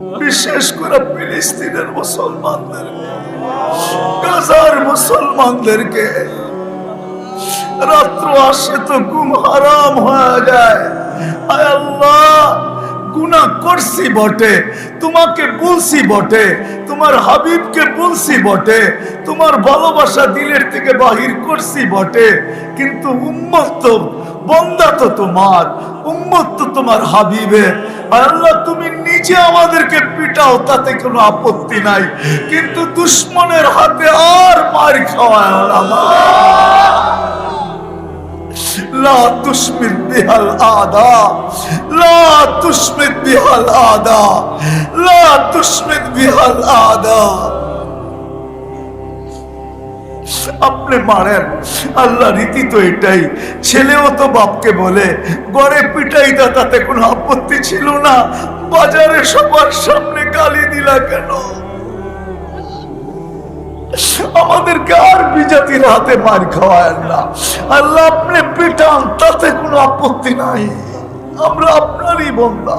বিশেষ করে ফিলিস্তিনের মুসলমানদের। গাজার মুসলমানদেরকে রাত্র আসে তো ঘুম হারাম হয়ে যায়। আল্লাহ, গুনাহ করছি বটে, তোমাকে বলছি বটে, তোমার হাবিবকে বলছি বটে, তোমার ভালোবাসা দিলের থেকে বাহির করছি বটে, কিন্তু উম্মত তো বন্দা তো তোমার, উম্মত তো তোমার হাবিবের। আর আল্লাহ, তুমি নিজে আমাদেরকে পিটাও, তাতে কোনো আপত্তি নাই। কিন্তু দুশ্মনের হাতে আর মার খাওয়ায় আল্লাহ। লা আদা, লা তুশমিত বিহাল আদা, লা তুশমিত বিহাল আদা। আপনি মারেন। আল্লাহ রীতি তো এটাই। ছেলেও তো বাপকে বলে, গড়ে পিটাই দা, তাতে কোনো আপত্তি ছিল না। বাজারে সবার সামনে গালি দিলা কেন? আমাদেরকে আর বিজাতির হাতে মার খাওয়ায় না। আল্লাহ আপনি পিটান, তাতে কোনো আপত্তি নাই। আমরা আপনারই বন্ধা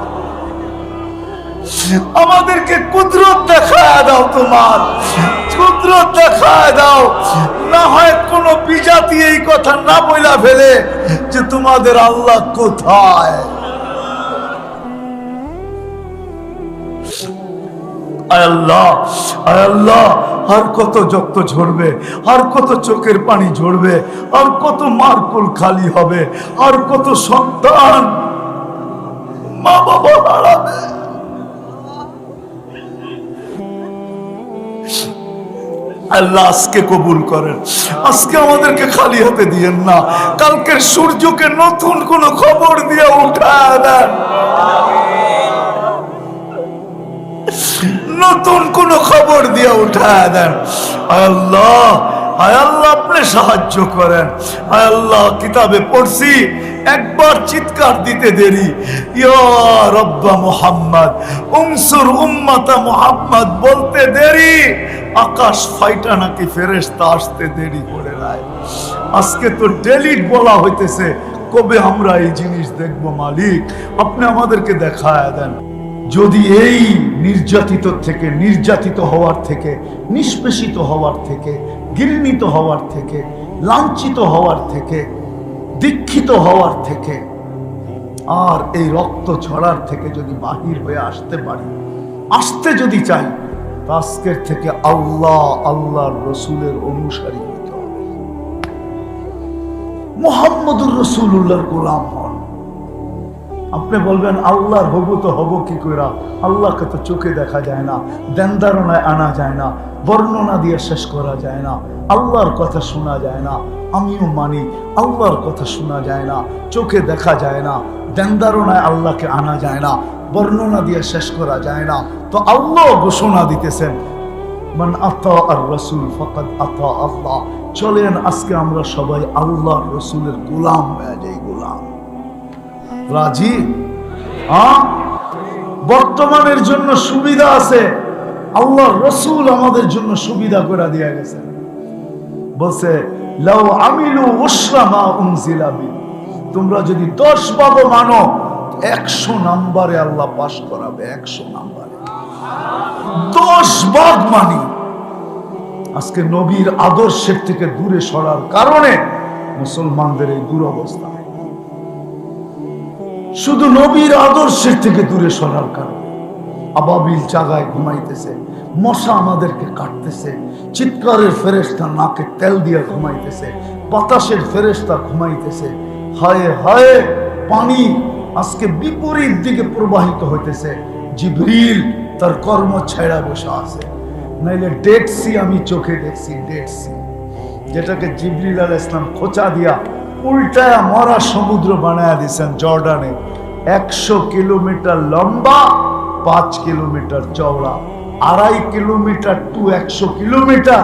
আমাদেরকে কুদরত দেখায় দাও তোমার। কুদরত দেখায় দাও। না হয় কোন বিজাতি এই কথা না বইলা ফেলে যে তোমাদের আল্লাহ কোথায়। আল্লাহ আল্লাহ, আর কত যক্ত ঝরবে, আর কত চোখের পানি ঝরবে, আর কত মারকুল খালি হবে, আর কত সন্তান মা বাবা হারাবে। আল্লাহ আজকে কবুল করেন। আজকে আমাদেরকে খালি হাতে দিয়েন না। কালকের সূর্যকে নতুন কোন খবর দিয়ে উঠায় দেন নতুন কোন খবর দিয়ে উঠায় দেন আল্লাহ আল্লাহ আপনি সাহায্য করেন। আল্লাহ কিতাবে পড়ছি একবার চিৎকার দিতে দেরি। রব্বা মুহাম্মদ, উনসুর উম্মাতা মুহাম্মদ বলতে দেরি। আকাশ ফাইটা নাকি ফেরেশতা আসতে দেরি করে নাই। আজকে তো ডেলিট বলা হইতেছে, কবে আমরা এই জিনিস দেখব মালিক? আপনি আমাদেরকে দেখায় দেন। যদি এই নির্যাতিত থেকে, নির্যাতিত হওয়ার থেকে, নিষ্পেষিত হওয়ার থেকে, ঘৃণিত হওয়ার থেকে, লাঞ্ছিত হওয়ার থেকে দীক্ষিত হওয়ার থেকে আর এই রক্ত ছড়ার থেকে যদি বাহির হয়ে আসতে পারি, আসতে যদি চাই আজকের থেকে আল্লাহ আল্লাহর রসুলের অনুসারী হতে মোহাম্মদুর রসুল্লাহর গোলাম হন। আপনি বলবেন, আল্লাহর হব তো হব কি কইরা? আল্লাহকে তো চোখে দেখা যায় না দেনদারণায় আনা যায় না, বর্ণনা দিয়ে শেষ করা যায় না, আল্লাহর কথা শোনা যায় না আমিও মানি, আল্লাহর কথা শোনা যায় না, চোখে দেখা যায় না দেনদারণায় আল্লাহকে আনা যায় না, বর্ণনা দিয়ে শেষ করা যায় না। তো আল্লাহ ঘোষণা দিতেছেন, মান আতা আর রসুল ফকাত আতা আল্লাহ। চলেন, আজকে আমরা সবাই আল্লাহর রসুলের গোলাম হয়ে যাই, গোলাম। রাজি? হ্যাঁ? বর্তমানের জন্য সুবিধা আছে। আল্লাহ রসুল আমাদের জন্য সুবিধা করে দিয়ে গেছে বলছে লাউ আমিলু উসরামা উনজিলাবি তোমরা যদি দশ ভাগও মানো, একশো নাম্বারে আল্লাহ পাশ করাবে, একশো নাম্বারে। দশ ভাগ মানি। আজকে নবীর আদর্শের থেকে দূরে সরার কারণে মুসলমানদের এই দুরবস্থা। শুধু নবীর আদর্শের থেকে দূরে সরার কারণে। আবাবিল জাগায় ঘুমাইতেছে। মশা আমাদেরকে কাটতেছে। চিৎকারের ফেরেস্তা নাকে তেল দিয়ে ঘুমাইতেছে। বাতাসের ফেরেস্তা ঘুমাইতেছে। হায় হায়, পানি আজকে বিপরীত দিকে প্রবাহিত হইতেছে। জিবরিল তার কর্ম ছেড়া বসে আছে। নাইলে ডেড সি আমি চোখে দেখছি ডেড সি যেটাকে জিবরিল আল ইসলাম খোঁচা দিয়া উল্টায়া মরা সমুদ্র বানায়া দিয়েছেন জর্ডানে। একশো কিলোমিটার লম্বা, পাঁচ কিলোমিটার চওড়া। আড়াই কিলোমিটার টু একশো কিলোমিটার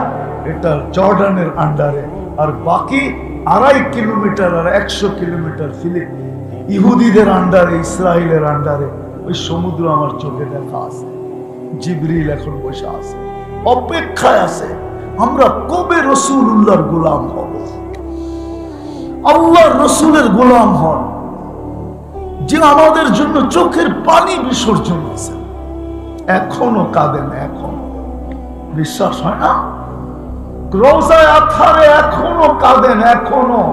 এটা জর্ডানের আন্ডারে। আর বাকি আড়াই কিলোমিটার আর একশো কিলোমিটার ফিলিপ ইহুদিদের আন্ডারে ইসরায়েলের আন্ডারে। ওই সমুদ্র আমার চোখে দেখা আছে। জিবরিল এখন বসে আছে। অপেক্ষায় আছে। আমরা কবে রসুল উল্লাহর গোলাম হব? আল্লাহ রসুলের গোলাম হন। যে আমাদের জন্য চোখের পানি বিসর্জন আছে এখনও কাঁদেন এখন। বিশ্বাস হয় না? রোজায় আথারে এখনও কাঁদেন এখনও।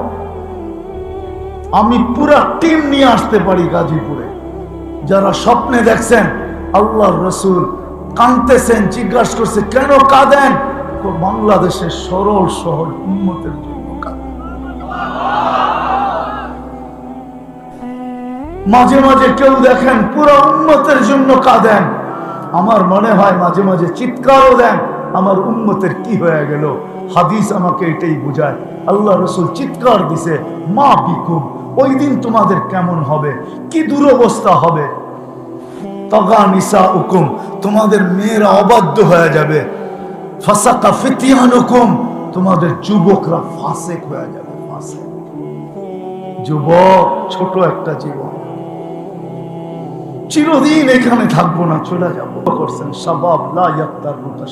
আমি পুরা টিম নিয়ে আসতে পারি গাজীপুরে। যারা স্বপ্নে দেখছেন রসুল কাঁদতেছেন, জিজ্ঞাসা করছে, কেন কাঁদেন? বাংলাদেশের সরল, সহজ উন্মতের জন্য মাঝে মাঝে কেউ দেখেন, পুরো উন্মতের জন্য কাঁদেন। আমার মনে হয় মাঝে মাঝে চিৎকারও দেন, আমার উন্মতের কি হয়ে গেল? হাদিস আমাকে এটাই বুঝায়। আল্লাহ রসুল চিৎকার দিছে, মা বিকুম, ওই দিন তোমাদের কেমন হবে? কি দুরবস্থা হবে? তগা নিসা হুকুম তোমাদের মেয়েরা অবাধ্য হয়ে যাবে। ফাসাকা ফিতিয়ান হুকুম তোমাদের যুবকরা ফাসেক হয়ে যাবে, ফাসেক। যুবক, ছোট একটা জীবন। চিরদিন এখানে থাকব না, চলে যাব। করছেন সাবাব লা মতো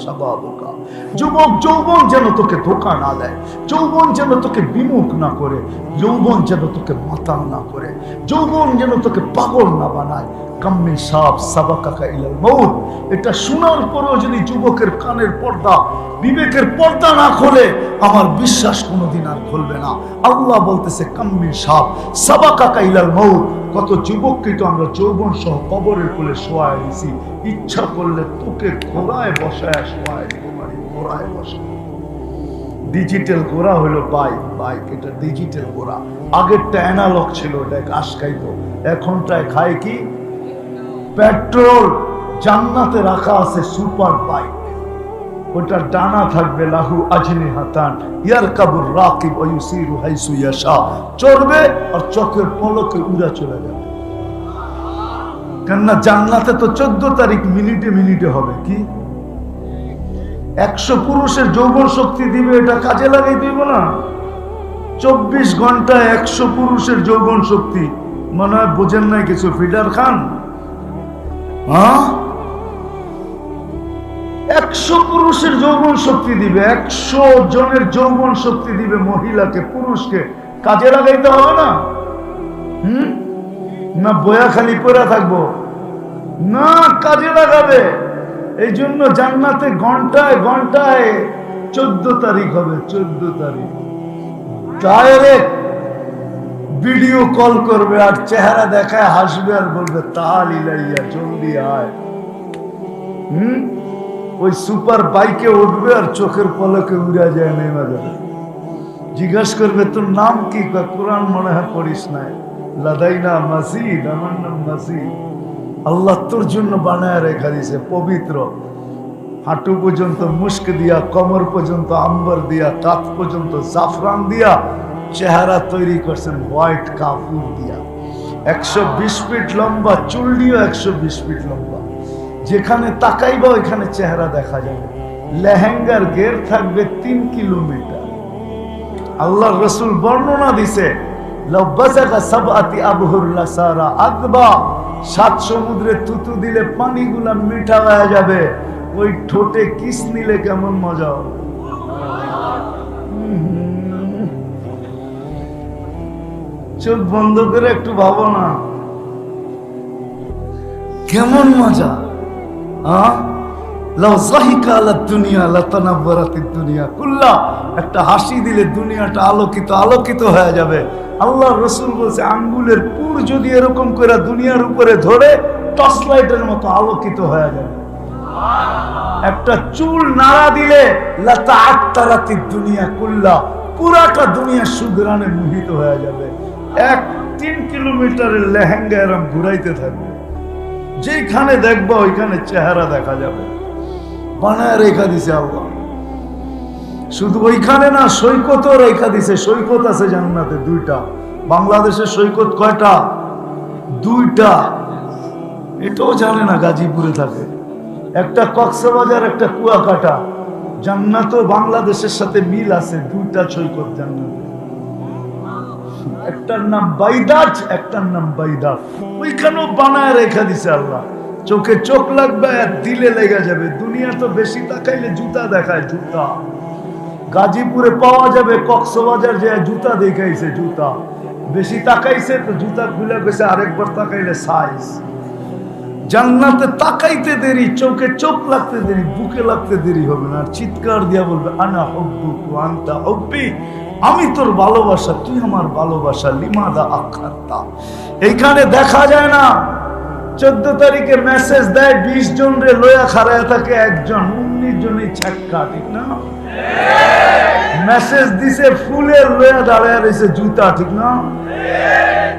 রুকা যুবক, যৌবন যেন তোকে ধোকা না দেয়, যৌবন যেন তোকে বিমুখ না করে, যৌবন যেন তোকে মাতাল না করে, যৌবন যেন তোকে পাগল না বানায়। কাম্মিন সাপ সাবাকাকা ইলাল মৌত এটা শোনার পরেও যদি যুবকের কানের পর্দা বিবেকের পর্দা না খোলে, আমার বিশ্বাস কোনোদিন আর খুলবে না। আল্লাহ বলতেছে, কাম্মিন সাপ সাবাকাকা ইলাল মৌত কত যুবককে তো আমরা যৌবন সহ কবরের কোলে শোয়ায় দিছি। ইচ্ছা করলে তোকে ঘোড়ায় বসায়, শোয়ায় দিতে পারি ঘোড়ায় বসায়। ডিজিটাল ঘোড়া হলো বাইক। বাইক এটা ডিজিটাল ঘোড়া। আগেরটা অ্যানালগ ছিল ওটা ঘাস খাইতো এখনটায় খায় কি? পেট্রোল জান্নাতে রাখা আছে সুপার বাইক। ওটা ডানা থাকবে লাহু আজনি হাতান ইয়ার কাবুর রাকিব ওয়ুসিরু হাইসু ইয়াশা। চড়বে আর চোখের পলকে উড়া চলে যাবে। কেননা জান্নাতে তো চোদ্দ তারিখ মিনিটে মিনিটে হবে, কি? একশো পুরুষের যৌবন শক্তি দিবে, এটা কাজে লাগাই দিব না। চব্বিশ ঘন্টায় একশো পুরুষের যৌবন শক্তি। মনে হয় বোঝেন নাই কিছু, ফিডার খান? একশো পুরুষের যৌবন শক্তি দিবে, একশো জনের যৌবন শক্তি দিবে মহিলাকে, পুরুষকে। কাজে লাগাইতে হবে না। হুম? না বয়া খালি পড়া থাকব। না কাজে লাগাবে। এই জন্য জান্নাতে ঘন্টায় ঘন্টায় চোদ্দ তারিখ হবে, চোদ্দ তারিখ। ডাইরেক্ট ভিডিও কল করবে আর চেহারা দেখায় হাসবে আর বলবে তাল ইলাইয়া জলদি আয়। হুম? ওই সুপার বাইকে উঠবে আর চোখের পলকে উড়া যায় নেমে যাবে। জিজ্ঞাসা করবে তোর নাম কি? কয়, কোরআন মনে হয় পড়িস নাই। লাদাইনা মাসিদ আমার নাম মাসিদ। আল্লাহ তোর জন্য বানায় রেখা দিছে পবিত্র। হাঁটু পর্যন্ত মুস্ক দিয়া কমর পর্যন্ত আম্বর দিয়া কাত পর্যন্ত জাফরান দিয়া চেহারা তৈরি করছেন হোয়াইট কাপুর দিয়া। একশো বিশ ফিট লম্বা চুল দিয়েও একশো বিশ ফিট লম্বা। যেখানে তাকাইবা ওইখানে চেহারা দেখা যাবে। লেহেঙ্গার গের থাকবে তিন কিলোমিটার। আল্লাহ রসুল বর্ণনা দিছে সাত সমুদ্রে তুতু দিলে পানিগুলা মিঠা হয়ে যাবে। ওই ঠোঁটে কিস নিলে কেমন মজা হবে? চোখ বন্ধ করে একটু ভাবো না। কেমন মজা একটা হাসি দিলে দুনিয়াটা আলোকিত আলোকিত হয়ে যাবে। আল্লাহ রসুল বলছে, আঙ্গুলের পুর যদি এরকম করে দুনিয়ার উপরে ধরে, টর্চ লাইটের মতো আলোকিত হয়ে যাবে। একটা চুল নাড়া দিলে লতা দুনিয়া কুল্লা, পুরাটা দুনিয়া সুগ্রানে মোহিত হয়ে যাবে। এক তিন কিলোমিটারের লেহেঙ্গা এরম ঘুরাইতে থাকবে। যেখানে দেখব ওইখানে চেহারা দেখা যাবে। বানায় রেখা দিছে আল্লাহ। শুধু ওইখানে না, সৈকতও রেখা দিছে। সৈকত আছে জান্নাতে দুইটা। বাংলাদেশের সৈকত কয়টা? দুইটা। এটাও জানে না গাজীপুরে থাকে। একটা কক্সবাজার, একটা কুয়াকাটা। জান্নাতও বাংলাদেশের সাথে মিল আছে। দুইটা সৈকত জান্নাত। একটার নাম বাইদাজ, একটার নাম ওইখানেও বানায় রেখা দিছে আল্লাহ। চোখে চোখ লাগবে আর দিলে লেগে যাবে। দুনিয়া তো বেশি তাকাইলে জুতা দেখায় জুতা। গাজীপুরে পাওয়া যাবে কক্সবাজার যে জুতা দেখাইছে জুতা। বেশি তাকাইছে তো জুতা খুলে গেছে, আরেকবার তাকাইলে সাইজ জান্নাতে তাকাইতে দেরি, চোখে চোখ লাগতে দেরি, বুকে লাগতে দেরি হবে না। চিৎকার দিয়া বলবে, আনা হব্বু আন্তা হব্বি। আমি তোর ভালোবাসা, তুই আমার ভালোবাসা, লিমাদা আখারতা এইখানে দেখা যায় না। চোদ্দ তারিখে মেসেজ দেয়, বিশ জন রে লয়া খারায় থাকে, একজন, উনিশ জনই ছ্যাক্কা ঠিক না? মেসেজ দিছে, ফুলের লয়া দাঁড়ায় রয়েছে, জুতা ঠিক না?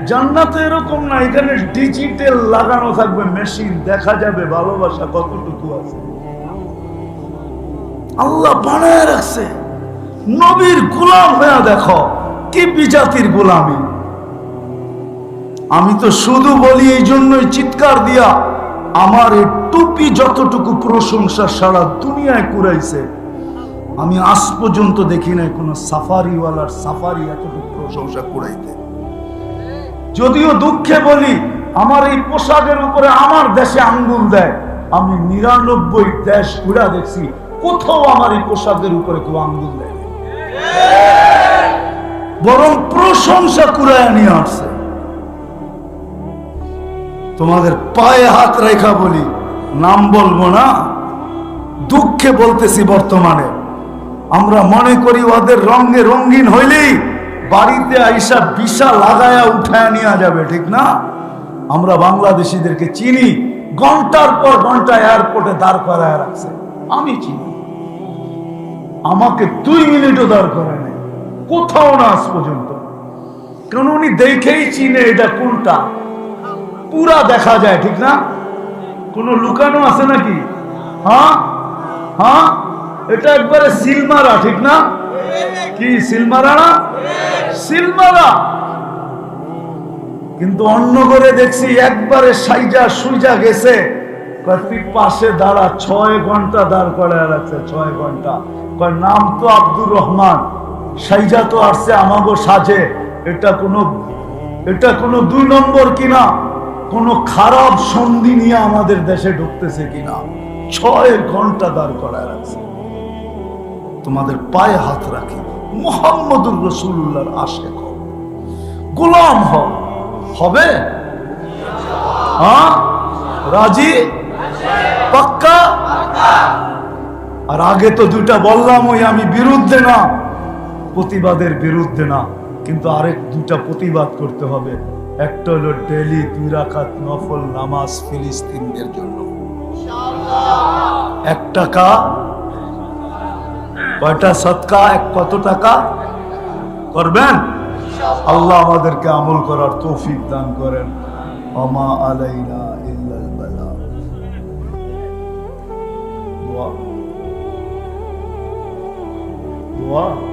জান্নাতে এরকম না, এখানে ডিজিটাল লাগানো থাকবে মেশিন দেখা যাবে, ভালোবাসা কতটুকু আছে। আল্লাহ বানায় রাখছে। নবীর গোলাম হয়ে দেখো, কি বিজাতির গোলামি আমি তো শুধু বলি এই জন্যই চিৎকার দিয়া আমার এই টুপি যতটুকু প্রশংসা সারা দুনিয়ায় কুড়াইছে, আমি আজ পর্যন্ত দেখি নাই কোন সাফারিওয়ালার সাফারি এতটুকু প্রশংসা কুড়াইতে যদিও দুঃখে বলি, আমার এই পোশাকের উপরে আমার দেশে আঙ্গুল দেয়, আমি নিরানব্বই দেশ ঘুরা দেখছি, কোথাও আমার এই পোশাকের উপরে কেউ আঙ্গুল দেয়। বরং প্রশংসা কুড়ায় নিয়ে আসছে। তোমাদের পায়ে হাত রেখা বলি, নাম বলব না, দুঃখে বলতেছি বর্তমানে। আমরা মনে করি ওদের রঙে রঙিন হইলেই বাড়িতে আইসা বিশা লাগায়া উঠায় নেওয়া যাবে, ঠিক না? আমরা বাংলাদেশিদেরকে চিনি, ঘণ্টার পর ঘণ্টা এয়ারপোর্টে দাঁড় করায় রাখছে। আমি চিনি। আমাকে দুই মিনিটও দাঁড় করায় কোথাও না আজ পর্যন্ত। কারণ উনি দেখেই চিনে এটা কোনটা। পুরা দেখা যায়, ঠিক না? কোন লুকানো আছে নাকি? হ্যাঁ? হ্যাঁ? এটা একবারে সিলমারা, ঠিক না? কি, সিলমারা না? সিলমারা! কিন্তু অন্য করে দেখছি একবারে সাইজা সুইজা গেছে। পাশে দাঁড়া, ছয় ঘণ্টা দাঁড় করায় রাখছে, ছয় ঘণ্টা। নাম তো আব্দুর রহমান। সাইজা তো আসছে আমাগো সাজে। এটা কোনো এটা কোনো দুই নম্বর কিনা? কোনো খারাপ সন্ধি নিয়ে আমাদের দেশে ঢুকতেছে কিনা? ছয় ঘণ্টা দাঁড় করায় রাখছে। তোমাদের পায়ে হাত রাখি। মোহাম্মদুর রসুল্লাহর আশে কর গোলাম হবে? হ্যাঁ? রাজি? পাক্কা? আর আগে তো দুটা বললাম ওই আমি বিরুদ্ধে না। প্রতিবাদের বিরুদ্ধে না কিন্তু আরেক দুটা প্রতিবাদ করতে হবে। একটা হলো ডেলি দুই রাখাত নফল নামাজ ফিলিস্তিনদের জন্য। এক টাকা কয়টা সৎকা এক কত টাকা? করবেন? আল্লাহ আমাদেরকে আমল করার তৌফিক দান করেন। অমা আলাইনা ইল্লাল। দোয়া।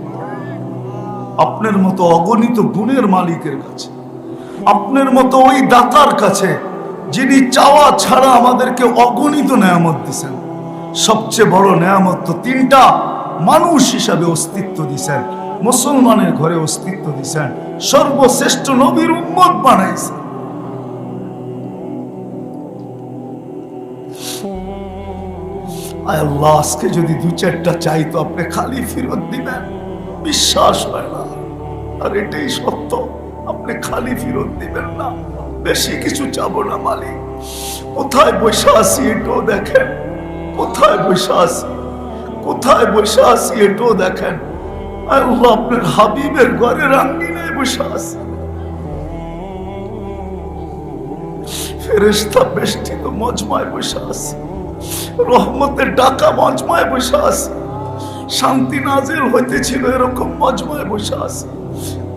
আপনার মতো অগণিত গুণের মালিকের কাছে, আপনার মতো ওই দাতার কাছে, যিনি চাওয়া ছাড়া আমাদেরকে অগণিত নেয়ামত দিছেন। সবচেয়ে বড় নেয়ামত তো তিনটা মানুষ হিসাবে অস্তিত্ব দিছেন, মুসলমানের ঘরে অস্তিত্ব দিছেন, সর্বশ্রেষ্ঠ নবীর উম্মত বানাইছেন। আল্লাহ, আজকে যদি দু চারটা চাই তো আপনি খালি ফেরত দিবেন, বিশ্বাস হয় আর এটাই সত্য। আপনি খালি ফেরত দিবেন না। বেশি কিছু চাবো না, মালিক। কোথায় বসে আছি এটাও দেখেন। কোথায় বসে আছি? কোথায় বসে আছি এটাও দেখেন। আপনার হাবিবের ঘরের আঙ্গিনায় বসে আছি। ফেরেস্তা বেষ্টিত মজমায় বসে আছি। রহমতের ডাকা মজমায় বসে আছে। শান্তি নাজেল হইতেছিল এরকম মজমায় বসে আছে।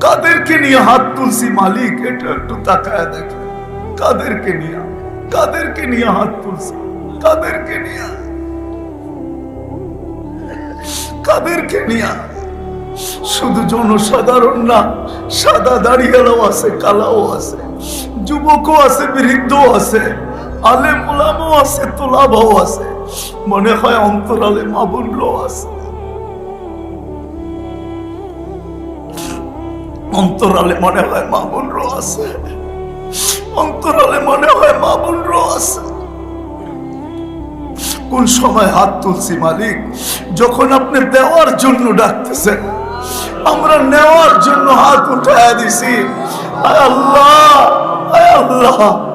কাদেরকে নিয়ে হাত তুলছি মালিক, এটা একটু তাকায় দেখে। কাদেরকে নিয়ে কাদেরকে নিয়ে হাত তুলছি, কাদেরকে নিয়ে। কাদেরকে নিয়ে। শুধু জনসাধারণ না, সাদা দাড়িয়ালাও আছে, কালাও আছে, যুবকও আছে, বৃদ্ধও আছে আলে মোলামও আছে তোলাভাও আছে, মনে হয় অন্তরালে মাবুল্য আছে। অন্তরালে মনে হয় মা বোন আছে। অন্তরালে মনে হয় মা বোন আছে। কোন সময় হাত তুলছি মালিক, যখন আপনি দেওয়ার জন্য ডাকতেছেন, আমরা নেওয়ার জন্য হাত উঠায় দিছি। আল্লাহ আল্লাহ।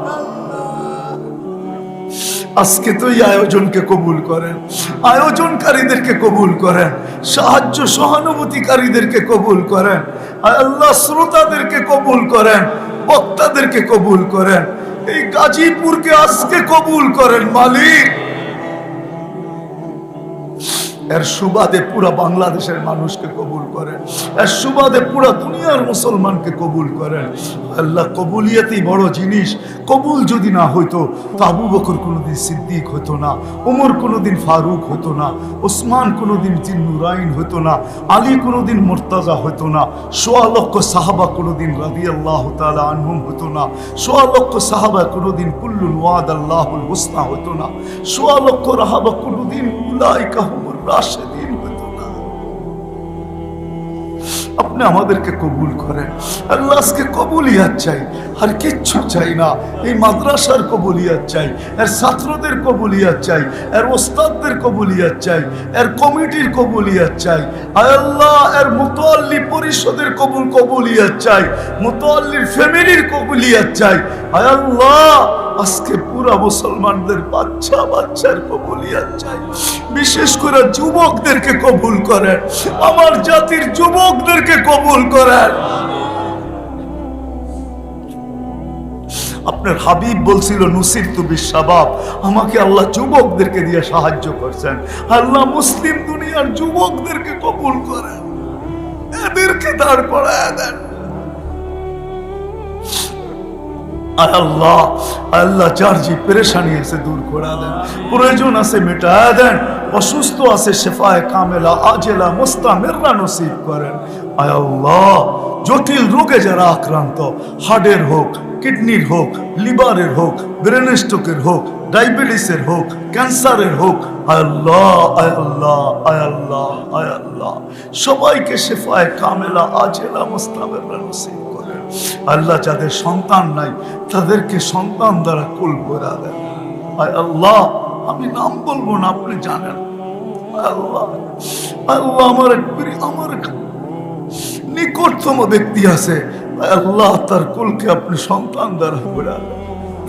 আজকে তো এই আয়োজনকে কবুল করেন। আয়োজনকারীদেরকে কবুল করেন। সাহায্য সহানুভূতিকারীদেরকে কবুল করেন। আল্লাহ শ্রোতাদেরকে কবুল করেন। বক্তাদেরকে কবুল করেন। এই গাজীপুরকে আজকে কবুল করেন মালিক। এর সুবাদে পুরা বাংলাদেশের মানুষকে কবুল করেন। এর সুবাদে পুরা দুনিয়ার মুসলমানকে কবুল করেন। আল্লাহ কবুলিয়াতেই বড় জিনিস। কবুল যদি না হইতো, তো আবু বকর কোনোদিন সিদ্দিক হতো না ওমর কোনোদিন ফারুক হতো না ওসমান কোনোদিন জিন্নুরাইন হতো না, আলী কোনোদিন মোর্তাজা হতো না, সোয়া লক্ষ সাহাবা কোনোদিন রাদি আল্লাহ তালা আনহুম হতো না, সোয়া লক্ষ সাহাবা কোনোদিন কুল্লুল ওয়াদ আল্লাহুল হুসনা হতো না, সোয়া লক্ষ রাহাবা কোনোদিন উলাইকা হুমুর রাশেদিন হতো না। আপনি আমাদেরকে কবুল করেন। আল্লাহ আজকে কবুলিয়াত চাই। আর কিচ্ছু চাই না। এই মাদ্রাসার কবুলিয়াত চাই। এর ছাত্রদের কবুলিয়াত চাই। এর ওস্তাদদের কবুলিয়াত চাই। এর কমিটির কবুলিয়াত চাই। আল্লাহ, এর মুতোয়াল্লি পরিষদের কবুল কবুলিয়াত চাই। মুতোয়াল্লির ফ্যামিলির কবুলিয়াত চাই। আল্লাহ আজকে পুরা মুসলমানদের বাচ্চা বাচ্চার কবুলিয়াত চাই। বিশেষ করে যুবকদেরকে কবুল করেন। আমার জাতির যুবকদেরকে কবুল করেন। আপনার হাবিব বলছিল, নুসির তু বিশ্বাবাব আমাকে আল্লাহ যুবকদেরকে দিয়ে সাহায্য করছেন। আল্লাহ মুসলিম দুনিয়ার যুবকদেরকে কবুল করেন। এদেরকে দাঁড় করায় দেন। আয় আল্লাহ আল্লাহ যার যে পেরেশানি আছে দূর করে দেন। প্রয়োজন আছে মেটায় দেন, অসুস্থ আছে শেফায় কামেলা, আজেলা, মোস্তামেররা নসিব করেন। আয় আল্লাহ, জটিল রোগে যারা আক্রান্ত হার্টের হোক, কিডনির হোক, লিভারের হোক, ব্রেন হোক, ডায়াবেটিসের হোক, ক্যান্সারের হোক, আয় আল্লাহ আল্লাহ আল্লাহ আল্লাহ। সবাইকে শেফায় কামেলা, আজেলা, মোস্তামেররা নসিব আল্লাহ যাদের সন্তান নাই, তাদেরকে সন্তান দ্বারা কুল করে দেন। আর আল্লাহ, আমি নাম বলব না, আপনি জানেন। আল্লাহ আল্লাহ, আমার আমার নিকটতম ব্যক্তি আছে। আল্লাহ, তার কুলকে আপনি সন্তান দ্বারা করে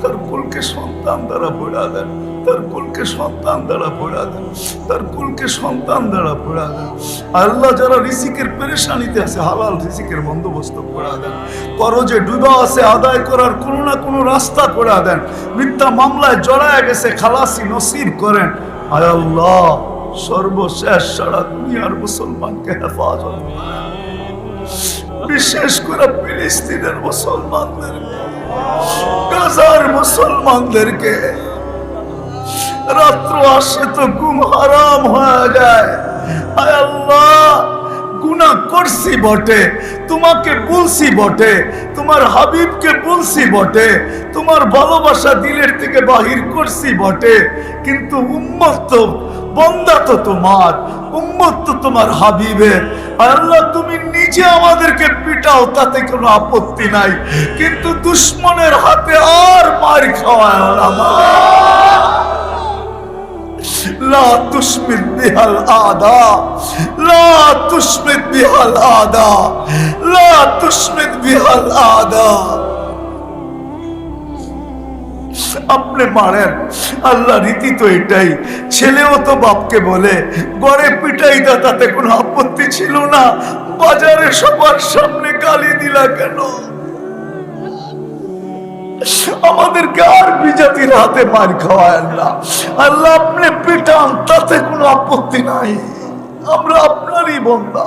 তার কুলকে সন্তান দ্বারা ভরা দেন, তার কুলকে সন্তান দ্বারা ভরা দেন, তার কুলকে সন্তান দ্বারা ভরা দেন। আল্লাহ যারা রিসিকের পেরেশানিতে আছে, হালাল রিসিকের বন্দোবস্ত করা দেন। করজে ডুবা আছে, আদায় করার কোনো না কোনো রাস্তা করে দেন। মিথ্যা মামলায় জড়ায় গেছে, খালাসি নসিব করেন। আয় আল্লাহ, সর্বশেষ সারা দুনিয়ার মুসলমানকে হেফাজত বিশেষ করে ফিলিস্তিনের মুসলমানদেরকে গাজার মুসলমানদেরকে রাত্র আসে তো ঘুম হারাম হয়ে যায়। আয় আল্লাহ, গুনাহ করছি বটে, তোমাকে বলছি বটে, তোমার হাবিবকে বলছি বটে, তোমার ভালোবাসা দিলের থেকে বাহির করছি বটে, কিন্তু উম্মত তো বন্দা তো তোমার, উম্মত তো তোমার হাবিবের। আল্লাহ, তুমি নিজে আমাদেরকে পিটাও, তাতে কোনো আপত্তি নাই। কিন্তু দুশ্মনের হাতে আর মার খাওয়ায় লা বিহাল আদা, লা তুস্মিত বিহাল আদা, লা তুস্মিত বিহাল আদা। আপনি মারেন। আল্লাহ রীতি তো এটাই। ছেলেও তো বাপকে বলে গড়ে পিটাই দা, তাতে কোনো আপত্তি ছিল না। বাজারে সবার সামনে গালি দিলা কেন? আমাদেরকে আর বিজাতির হাতে মার খাওয়ায় না। আল্লাহ আপনি পিটান, তাতে কোনো আপত্তি নাই। আমরা আপনারই বন্ধা।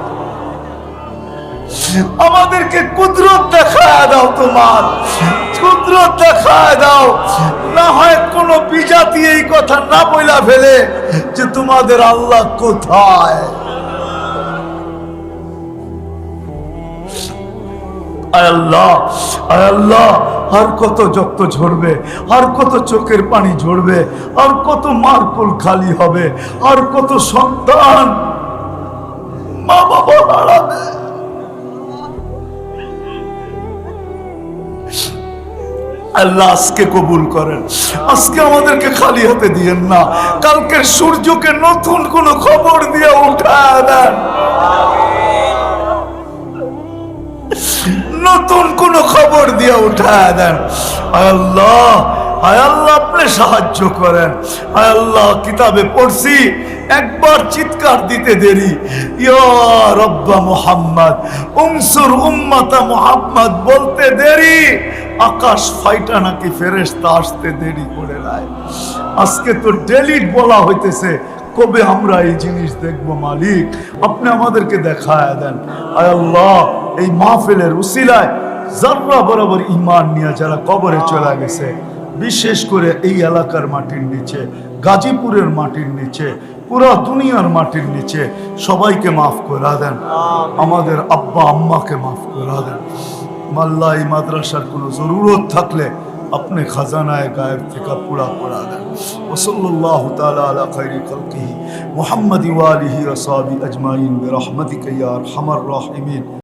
আমাদেরকে কুদরত দেখায় দাও তোমার। কুদরত দেখায় দাও। না হয় কোন বিজাতি এই কথা না বইলা ফেলে যে তোমাদের আল্লাহ কোথায়। আল্লাহ আল্লাহ, আর কত যত ঝরবে, আর কত চোখের পানি ঝরবে, আর কত মারকুল খালি হবে, আর কত সন্তান মা বাবা হারাবে আল্লাহ আজকে কবুল করেন। আজকে আমাদেরকে খালি হাতে দিয়েন না। কালকের সূর্যকে নতুন কোন খবর দিয়ে উঠায় দেন। নতুন কোন খবর দিয়ে উঠায় দেন। আল্লাহ আয় আল্লাহ, আপনি সাহায্য করেন। আয় আল্লাহ, কিতাবে পড়ছি একবার চিৎকার দিতে দেরি। রব্বা মুহাম্মদ উমসুর উম্মাতা মুহাম্মদ বলতে দেরি। আকাশ ফাইটা নাকি ফেরেশতা আসতে দেরি করে নাই। আজকে তো ডেলিট বলা হইতেছে, কবে আমরা এই জিনিস দেখব মালিক? আপনি আমাদেরকে দেখায় দেন। আয় আল্লাহ, এই মাহফিলের উসিলায় জাররা বরাবর ইমান নিয়ে যারা কবরে চলে গেছে, বিশেষ করে এই এলাকার মাটির নিচে, গাজীপুরের মাটির নিচে পুরো দুনিয়ার মাটির নিচে সবাইকে মাফ করে দেন। আমাদের আব্বা আম্মাকে মাফ করে দেন। মাল্লা এই মাদ্রাসার কোনো জরুরত থাকলে আপনি খাজানায় গায়ের থেকে পুরা করা দেন। ওসল্লাহ তালা আলা খৈরি কলকিহি মোহাম্মদ ওয়ালিহি রসাবি আজমাইন। রহমতিক ইয়ার হামার রাহিমিন।